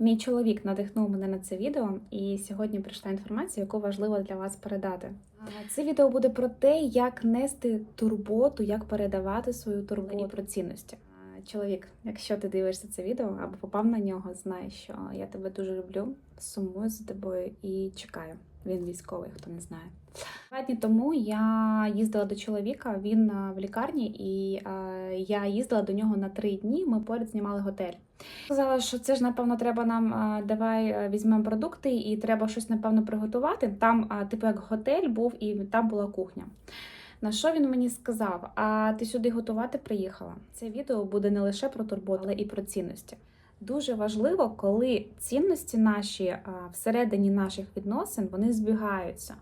Мій чоловік надихнув мене на це відео, і сьогодні прийшла інформація, яку важливо для вас передати. Це відео буде про те, як нести турботу, як передавати свою турботу про цінності. Чоловік, якщо ти дивишся це відео або попав на нього, знай, що я тебе дуже люблю, сумую за тобою і чекаю. Він військовий, хто не знає. Два дні тому я їздила до чоловіка, він в лікарні, і е, я їздила до нього на три дні. Ми поряд знімали готель. Сказала, що це ж напевно треба нам а, давай е, візьмемо продукти і треба щось напевно приготувати. Там, типу, як готель був, і там була кухня. На що він мені сказав? А ти сюди готувати приїхала? Це відео буде не лише про турботу, але і про цінності. Дуже важливо, коли цінності наші всередині наших відносин вони збігаються.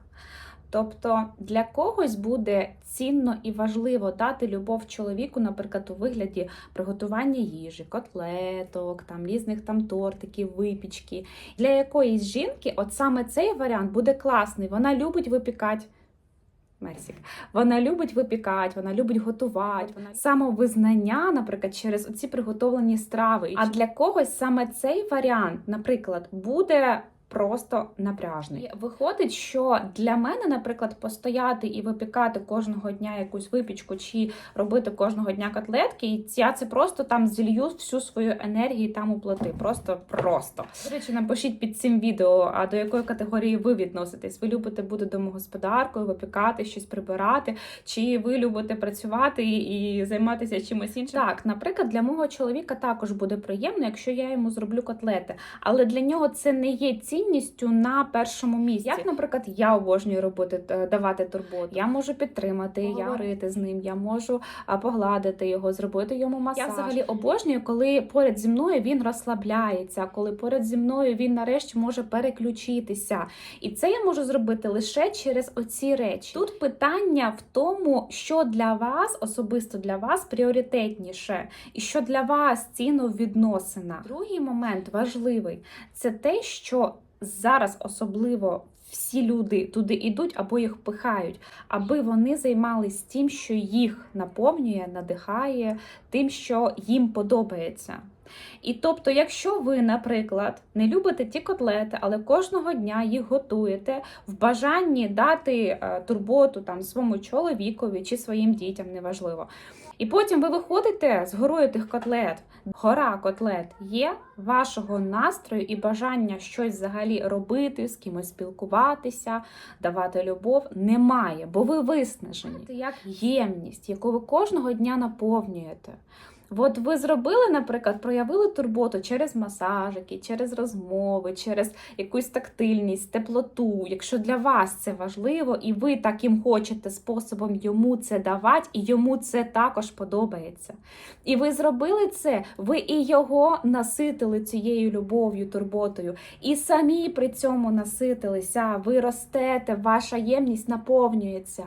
Тобто для когось буде цінно і важливо дати любов чоловіку, наприклад, у вигляді приготування їжі, котлеток, там різних там тортиків, випічки. Для якоїсь жінки, от саме цей варіант буде класний. Вона любить випікати. Мерсік. Вона любить випікати, вона любить готувати. Вона самовизнання, наприклад, через ці приготовлені страви. А для когось саме цей варіант, наприклад, буде. Просто напряжний. І Виходить, що для мене, наприклад, постояти і випікати кожного дня якусь випічку чи робити кожного дня котлетки, і я це просто там зілью всю свою енергію там уплати. Просто просто. До речі, напишіть під цим відео, а до якої категорії ви відноситесь. Ви любите бути домогосподаркою, випікати, щось прибирати, чи ви любите працювати і займатися чимось іншим? Так, наприклад, для мого чоловіка також буде приємно, якщо я йому зроблю котлети, але для нього це не є цінністю на першому місці. Як, наприклад, я обожнюю робити е, давати турботу. Я можу підтримати, я говорити з ним, я можу погладити його, зробити йому масаж. Я взагалі обожнюю, коли поряд зі мною він розслабляється, коли поряд зі мною він нарешті може переключитися. І це я можу зробити лише через оці речі. Тут питання в тому, що для вас, особисто для вас, пріоритетніше, і що для вас цінно в відносинах. Другий момент важливий це те, що зараз особливо. Всі люди туди йдуть або їх пихають, аби вони займались тим, що їх наповнює, надихає, тим, що їм подобається. І тобто, якщо ви, наприклад, не любите ті котлети, але кожного дня їх готуєте в бажанні дати е, турботу там своєму чоловікові чи своїм дітям, неважливо. І потім ви виходите з горою тих котлет. Гора котлет є вашого настрою і бажання щось взагалі робити, з кимось спілкуватися, давати любов немає, бо ви виснажені. Це як ємність, яку ви кожного дня наповнюєте. От ви зробили, наприклад, проявили турботу через масажики, через розмови, через якусь тактильність, теплоту. Якщо для вас це важливо, і ви таким хочете способом йому це давати, і йому це також подобається. І ви зробили це, ви і його наситили цією любов'ю, турботою, і самі при цьому наситилися, ви ростете, ваша ємність наповнюється.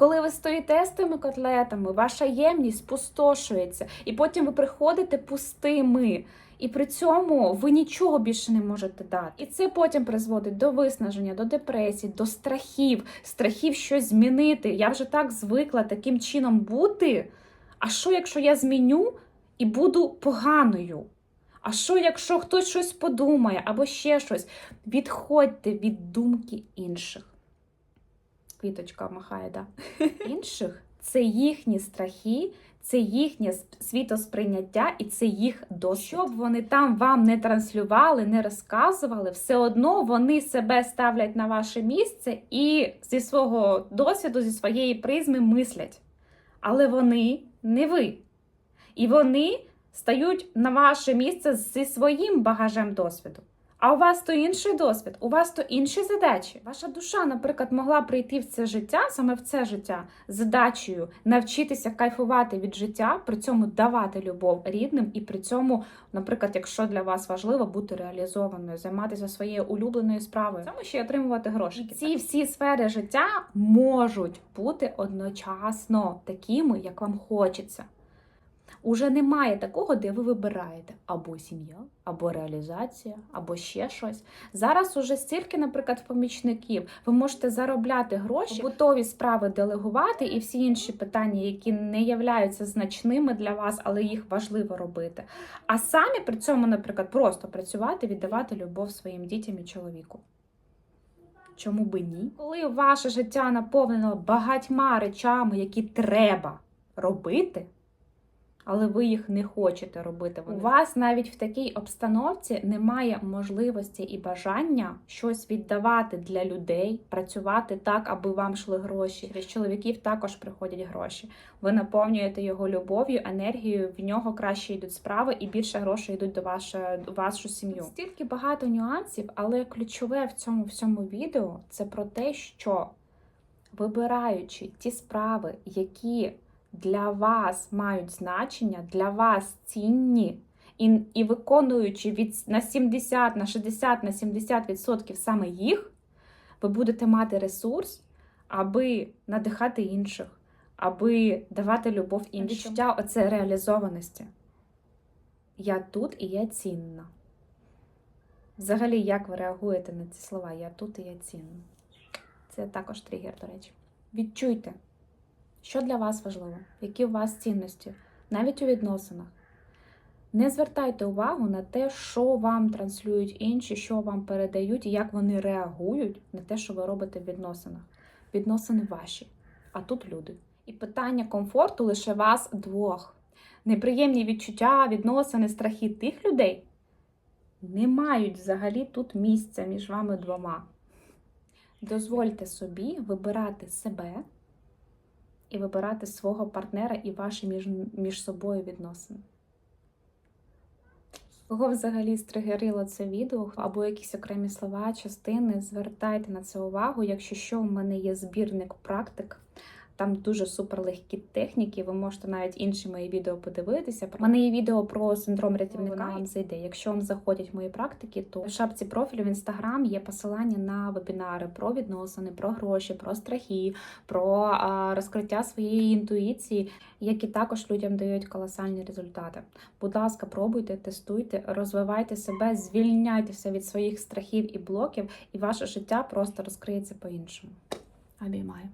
Коли ви стоїте з тими котлетами, ваша ємність спустошується, і потім ви приходите пустими. І при цьому ви нічого більше не можете дати. І це потім призводить до виснаження, до депресії, до страхів, страхів щось змінити. Я вже так звикла таким чином бути. А що, якщо я зміню і буду поганою? А що, якщо хтось щось подумає або ще щось? Відходьте від думки інших квіточка махає, да. інших це їхні страхи, це їхнє світосприйняття і це їх досвід. Щоб вони там вам не транслювали, не розказували, все одно вони себе ставлять на ваше місце і зі свого досвіду, зі своєї призми мислять. Але вони не ви. І вони стають на ваше місце зі своїм багажем досвіду. А у вас то інший досвід, у вас то інші задачі. Ваша душа, наприклад, могла прийти в це життя, саме в це життя, з задачею навчитися кайфувати від життя, при цьому давати любов рідним, і при цьому, наприклад, якщо для вас важливо бути реалізованою, займатися своєю улюбленою справою, цьому ще й отримувати гроші. Ці всі сфери життя можуть бути одночасно такими, як вам хочеться. Уже немає такого, де ви вибираєте або сім'я, або реалізація, або ще щось. Зараз уже стільки, наприклад, помічників, ви можете заробляти гроші, готові справи делегувати і всі інші питання, які не являються значними для вас, але їх важливо робити. А самі при цьому, наприклад, просто працювати, віддавати любов своїм дітям і чоловіку. Чому би ні? Коли ваше життя наповнено багатьма речами, які треба робити, але ви їх не хочете робити. У вас навіть в такій обстановці немає можливості і бажання щось віддавати для людей, працювати так, аби вам йшли гроші. Через чоловіків також приходять гроші. Ви наповнюєте його любов'ю, енергією, в нього краще йдуть справи і більше грошей йдуть до вашої вашу сім'ю. Стільки багато нюансів, але ключове в цьому всьому відео це про те, що вибираючи ті справи, які для вас мають значення, для вас цінні, і, і виконуючи від на 70, на 60, на 70% саме їх, ви будете мати ресурс, аби надихати інших, аби давати любов іншим. Відчуття оце реалізованості. Я тут і я цінна. Взагалі, як ви реагуєте на ці слова? Я тут і я цінна. Це також тригер, до речі. Відчуйте. Що для вас важливо? Які у вас цінності, навіть у відносинах. Не звертайте увагу на те, що вам транслюють інші, що вам передають і як вони реагують на те, що ви робите в відносинах. Відносини ваші, а тут люди. І питання комфорту лише вас двох. Неприємні відчуття, відносини, страхи тих людей не мають взагалі тут місця між вами двома. Дозвольте собі вибирати себе і вибирати свого партнера і ваші між, між собою відносини. Кого взагалі стригерило це відео або якісь окремі слова, частини, звертайте на це увагу. Якщо що, в мене є збірник практик. Там дуже суперлегкі техніки, ви можете навіть інші мої відео подивитися. У мене є відео про синдром рятівника. Вам зайде. Якщо вам заходять мої практики, то в шапці профілю в інстаграм є посилання на вебінари про відносини, про гроші, про страхи, про розкриття своєї інтуїції, які також людям дають колосальні результати. Будь ласка, пробуйте, тестуйте, розвивайте себе, звільняйтеся від своїх страхів і блоків, і ваше життя просто розкриється по-іншому. Обіймаю.